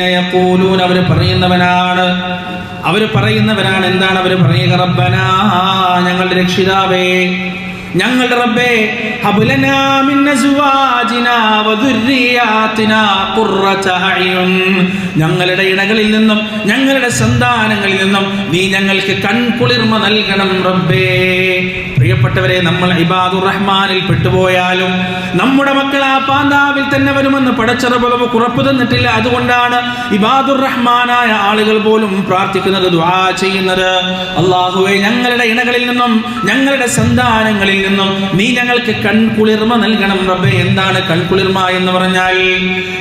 യഖൂലൂന അവർ പറയുന്നവനാണ്. അവർ പറയുന്നവനാണ്. എന്താണ് അവർ പറയുക? റബ്ബനാ ഞങ്ങളുടെ രക്ഷിതാവേ. ഞങ്ങളുടെ റബ്ബേ ഞങ്ങളുടെ ഇണകളിൽ നിന്നും ഞങ്ങളുടെ സന്താനങ്ങളിൽ നിന്നും നീ ഞങ്ങൾക്ക് കൺകുളിർമ നൽകണം റബ്ബേ. പ്രിയപ്പെട്ടവരെ നമ്മൾ ഇബാദുർ റഹ്മാനിൽ പെട്ടുപോയാലും നമ്മുടെ മക്കൾ ആ പാന്താവിൽ തന്നെ വരുമെന്ന് പടച്ചറബലവ് കുറപ്പ് തന്നിട്ടില്ല. അതുകൊണ്ടാണ് ഇബാദുർ റഹ്മാനായ ആളുകൾ പോലും പ്രാർത്ഥിക്കുന്നത് ദുആ ചെയ്യുന്നത്. അള്ളാഹുവെ ഞങ്ങളുടെ ഇണകളിൽ നിന്നും ഞങ്ങളുടെ സന്താനങ്ങളിൽ നിന്നും നീ ഞങ്ങൾക്ക് കൺകുളിർമ നൽകണം റബ്ബെ. എന്താണ് കൺകുളിർമ എന്ന് പറഞ്ഞാൽ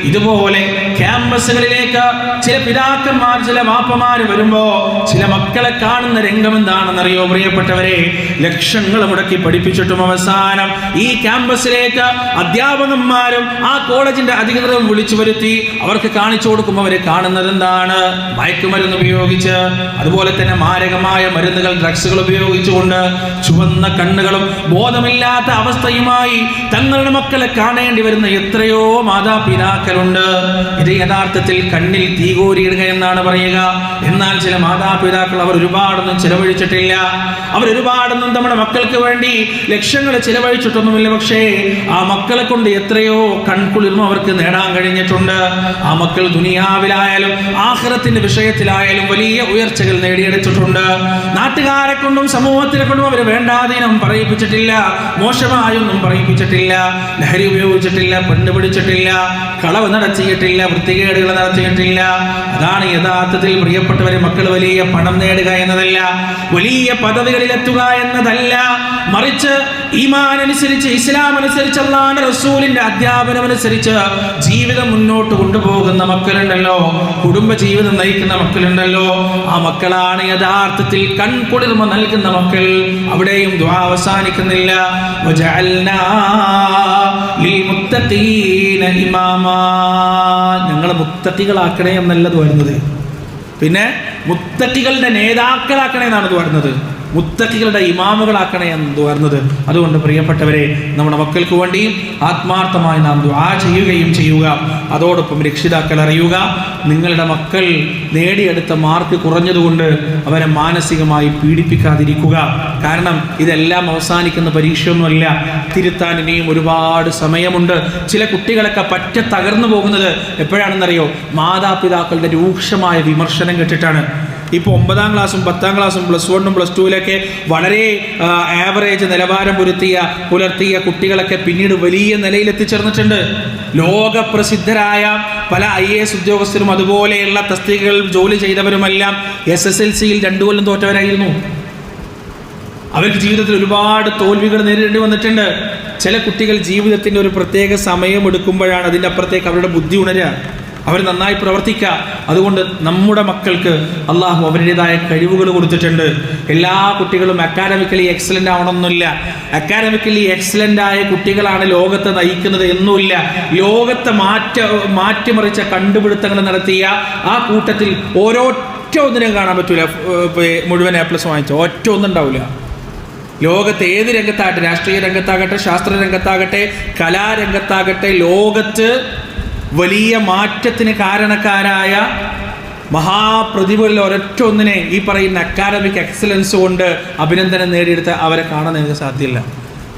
ഇതുപോലെ ക്യാമ്പസുകളിലേക്ക് ചില പിതാക്കന്മാർ ചില വാപ്പമാര് വരുമ്പോ ചില മക്കളെ കാണുന്ന രംഗം എന്താണെന്നറിയോ? പ്രിയപ്പെട്ടവരെ ലക്ഷങ്ങൾ മുടക്കി പഠിപ്പിച്ചിട്ടും അവസാനം ഈ ക്യാമ്പസിലേക്ക് അധ്യാപകന്മാരും ആ കോളേജിന്റെ അധികൃതരും വിളിച്ചു വരുത്തി അവർക്ക് കാണിച്ചു കൊടുക്കുമ്പോൾ അവർ കാണുന്നത് എന്താണ്? മയക്കുമരുന്ന് ഉപയോഗിച്ച് അതുപോലെ തന്നെ മാരകമായ മരുന്നുകൾ ഡ്രഗ്സുകൾ ഉപയോഗിച്ചുകൊണ്ട് ചുവന്ന കണ്ണുകളും ബോധമില്ലാത്ത അവസ്ഥയുമായി തങ്ങളുടെ മക്കളെ കാണേണ്ടി വരുന്ന എത്രയോ മാതാപിതാക്കളുണ്ട്. ഇത് യഥാർത്ഥത്തിൽ കണ്ണിൽ തീകോരിയിടുക എന്നാണ് പറയുക. എന്നാൽ ചില മാതാപിതാക്കൾ അവർ ഒരുപാടൊന്നും ചിലവഴിച്ചിട്ടില്ല. അവർ ഒരുപാടൊന്നും നമ്മുടെ മക്കൾക്ക് വേണ്ടി ലക്ഷ്യങ്ങൾ ചിലവഴിച്ചിട്ടൊന്നുമില്ല. പക്ഷേ ആ മക്കളെ കൊണ്ട് എത്രയോ കൺകുളിർമ അവർക്ക് നേടാൻ കഴിഞ്ഞിട്ടുണ്ട്. ആ മക്കൾ ദുനിയാവിലായാലും ആഹ്റത്തിന്റെ വിഷയത്തിലായാലും വലിയ ഉയർച്ചകൾ നേടിയെടുത്തിട്ടുണ്ട്. നാട്ടുകാരെ കൊണ്ടും സമൂഹത്തിനെ കൊണ്ടും അവർ വേണ്ടാതീനം പറയിപ്പിച്ചിട്ടില്ല മോശമായൊന്നും പറയിപ്പിച്ചിട്ടില്ല ലഹരി ഉപയോഗിച്ചിട്ടില്ല പെണ്ണ് പിടിച്ചിട്ടില്ല കളവ് നടത്തിയിട്ടില്ല വൃത്തികേടുകൾ നടത്തിയിട്ടില്ല. അതാണ് യഥാർത്ഥത്തിൽ പ്രിയപ്പെട്ടവരെ മക്കൾ വലിയ പണം നേടുക എന്നതല്ല വലിയ പദവികളിലെത്തുക എന്നതല്ല. മറിച്ച് ഈമാൻ അനുസരിച്ച് ഇസ്ലാം അനുസരിച്ച് അള്ളാഹ് റസൂലിന്റെ അധ്യാപനം അനുസരിച്ച് ജീവിതം മുന്നോട്ട് കൊണ്ടുപോകുന്ന മക്കളുണ്ടല്ലോ കുടുംബ ജീവിതം നയിക്കുന്ന മക്കളുണ്ടല്ലോ. ആ മക്കളാണ് യഥാർത്ഥത്തിൽ കൺകുളിർമ നൽകുന്ന മക്കൾ. അവിടെയും ദ്വാ അവസാനിക്കുന്നില്ല വജഅൽനാ ഞങ്ങൾ മുത്തഖികളാക്കണേ എന്നല്ലത് വരുന്നത്. പിന്നെ മുത്തക്കികളുടെ നേതാക്കളാക്കണേ എന്നാണ് ഇത് വരുന്നത്. മുത്തക്കികളുടെ ഇമാമുകളാക്കണേ എന്ന് വരുന്നത് അതുകൊണ്ട് പ്രിയപ്പെട്ടവരെ നമ്മുടെ മക്കൾക്ക് വേണ്ടി ആത്മാർത്ഥമായി നാം ദുആ ചെയ്യുകയും ചെയ്യുക. അതോടൊപ്പം രക്ഷിതാക്കൾ അറിയുക നിങ്ങളുടെ മക്കൾ നേടിയെടുത്ത മാർക്ക് കുറഞ്ഞതുകൊണ്ട് അവരെ മാനസികമായി പീഡിപ്പിക്കാതിരിക്കുക. കാരണം ഇതെല്ലാം അവസാനിക്കുന്ന പരീക്ഷയൊന്നുമല്ല തിരുത്താൻ ഇനിയും ഒരുപാട് സമയമുണ്ട്. ചില കുട്ടികളൊക്കെ പറ്റ തകർന്നു പോകുന്നത് എപ്പോഴാണെന്നറിയോ? മാതാപിതാക്കളുടെ രൂക്ഷമായ വിമർശനം കേട്ടിട്ടാണ്. ഇപ്പോൾ ഒമ്പതാം ക്ലാസ്സും പത്താം ക്ലാസ്സും പ്ലസ് വണ്ണും പ്ലസ് ടുവിലൊക്കെ വളരെ ആവറേജ് നിലവാരം പുലർത്തിയ പുലർത്തിയ കുട്ടികളൊക്കെ പിന്നീട് വലിയ നിലയിൽ എത്തിച്ചേർന്നിട്ടുണ്ട് ലോകപ്രസിദ്ധരായ പല ഐ എ എസ് ഉദ്യോഗസ്ഥരും അതുപോലെയുള്ള തസ്തികകളിൽ ജോലി ചെയ്തവരുമെല്ലാം എസ് എസ് എൽ സിയിൽ രണ്ടു കൊല്ലം തോറ്റവരായിരുന്നു. അവർക്ക് ജീവിതത്തിൽ ഒരുപാട് തോൽവികൾ നേരിടേണ്ടി വന്നിട്ടുണ്ട്. ചില കുട്ടികൾ ജീവിതത്തിന്റെ ഒരു പ്രത്യേക സമയം എടുക്കുമ്പോഴാണ് അതിന്റെ അപ്പുറത്തേക്ക് അവരുടെ ബുദ്ധി ഉണരുക. അവർ നന്നായി പ്രവർത്തിക്കുക. അതുകൊണ്ട് നമ്മുടെ മക്കൾക്ക് അള്ളാഹു അവരുടേതായ കഴിവുകൾ കൊടുത്തിട്ടുണ്ട്. എല്ലാ കുട്ടികളും അക്കാഡമിക്കലി എക്സലന്റ് ആവണമെന്നില്ല. അക്കാഡമിക്കലി എക്സലന്റ് ആയ കുട്ടികളാണ് ലോകത്തെ നയിക്കുന്നത് എന്നുമില്ല. ലോകത്തെ മാറ്റ മാറ്റിമറിച്ച കണ്ടുപിടുത്തങ്ങൾ നടത്തിയ ആ കൂട്ടത്തിൽ ഓരോ ഒറ്റ ഒന്നിനും കാണാൻ പറ്റൂല. മുഴുവൻ എ പ്ലസ് വാങ്ങിച്ച. ഒറ്റ ഒന്നുണ്ടാവില്ല ലോകത്ത് ഏത് രംഗത്താകട്ടെ രാഷ്ട്രീയ രംഗത്താകട്ടെ ശാസ്ത്ര രംഗത്താകട്ടെ കലാരംഗത്താകട്ടെ ലോകത്ത് വലിയ മാറ്റത്തിന് കാരണക്കാരായ മഹാപ്രതിഭകളിൽ ഒരൊറ്റ ഒന്നിനെ ഈ പറയുന്ന അക്കാദമിക് എക്സലൻസ് കൊണ്ട് അഭിനന്ദനം നേടിയെടുത്ത് അവരെ കാണാൻ നിങ്ങൾക്ക് സാധ്യമല്ല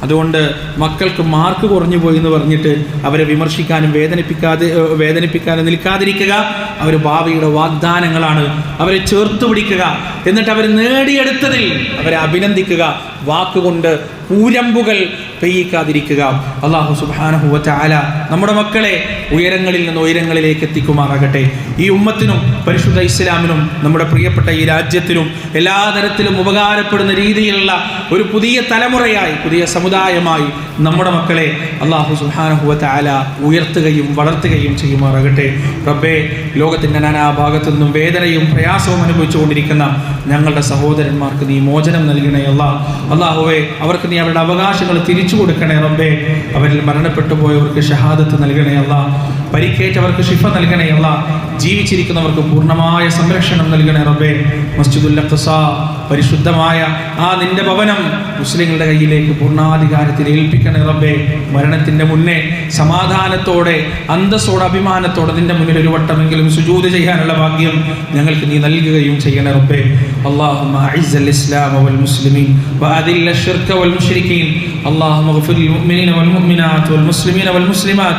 അതുകൊണ്ട് മക്കൾക്ക് മാർക്ക് കുറഞ്ഞു പോയി എന്ന് പറഞ്ഞിട്ട് അവരെ വിമർശിക്കാനും വേദനിപ്പിക്കാതെ വേദനിപ്പിക്കാനും നിൽക്കാതിരിക്കുക. അവർ ഭാവിയുടെ വാഗ്ദാനങ്ങളാണ്. അവരെ ചേർത്ത് പിടിക്കുക. എന്നിട്ട് അവർ നേടിയെടുത്തതിൽ അവരെ അഭിനന്ദിക്കുക. വാക്കുകൊണ്ട് പൂരമ്പുകൾ പെയ്യിക്കാതിരിക്കുക. അള്ളാഹു സുബാനഹുവറ്റ ആല നമ്മുടെ മക്കളെ ഉയരങ്ങളിൽ നിന്ന് ഉയരങ്ങളിലേക്ക് എത്തിക്കുമാറാകട്ടെ. ഈ ഉമ്മത്തിനും പരിശുദ്ധ ഇസ്ലാമിനും നമ്മുടെ പ്രിയപ്പെട്ട ഈ രാജ്യത്തിനും എല്ലാ തരത്തിലും ഉപകാരപ്പെടുന്ന രീതിയിലുള്ള ഒരു പുതിയ തലമുറയായി പുതിയ സമുദായമായി നമ്മുടെ മക്കളെ അള്ളാഹു സുബാനഹുവറ്റ ആല ഉയർത്തുകയും വളർത്തുകയും ചെയ്യുമാറാകട്ടെ. റബ്ബേ ലോകത്തിന്റെ നാനാഭാഗത്തു നിന്നും വേദനയും പ്രയാസവും അനുഭവിച്ചുകൊണ്ടിരിക്കുന്ന ഞങ്ങളുടെ സഹോദരന്മാർക്ക് നീ മോചനം നൽകണേ അല്ലാ അള്ളാഹുവെ അവർക്ക് നീ അവരുടെ അവകാശങ്ങൾ തിരിച്ചു എത്തിച്ചു കൊടുക്കണേ റബ്ബേ. അവരിൽ മരണപ്പെട്ടു പോയവർക്ക് ഷഹാദത്ത് നൽകണേ അല്ല. പരിക്കേറ്റവർക്ക് ഷിഫ നൽകണേ അല്ല. ജീവിച്ചിരിക്കുന്നവർക്ക് പൂർണമായ സംരക്ഷണം നൽകണേ റബ്ബേ. മസ്ജിദുൽ അഖ്സ പരിശുദ്ധമായ ആ നിന്റെ ഭവനം മുസ്ലിങ്ങളുടെ കയ്യിലേക്ക് പൂർണ്ണാധികാരത്തിൽ ഏൽപ്പിക്കണേ റബ്ബേ മരണത്തിന്റെ മുന്നേ സമാധാനത്തോടെ അന്തസ്സോടെ അഭിമാനത്തോടെ നിന്റെ മുന്നിൽ ഒരു വട്ടമെങ്കിലും സുജൂത് ചെയ്യാനുള്ള ഭാഗ്യം ഞങ്ങൾക്ക് നീ നൽകുകയും ചെയ്യണേ റബ്ബേ اللهم أعز الإسلام والمسلمين وأذل الشرك والمشركين اللهم اغفر للمؤمنين والمؤمنات والمسلمين والمسلمات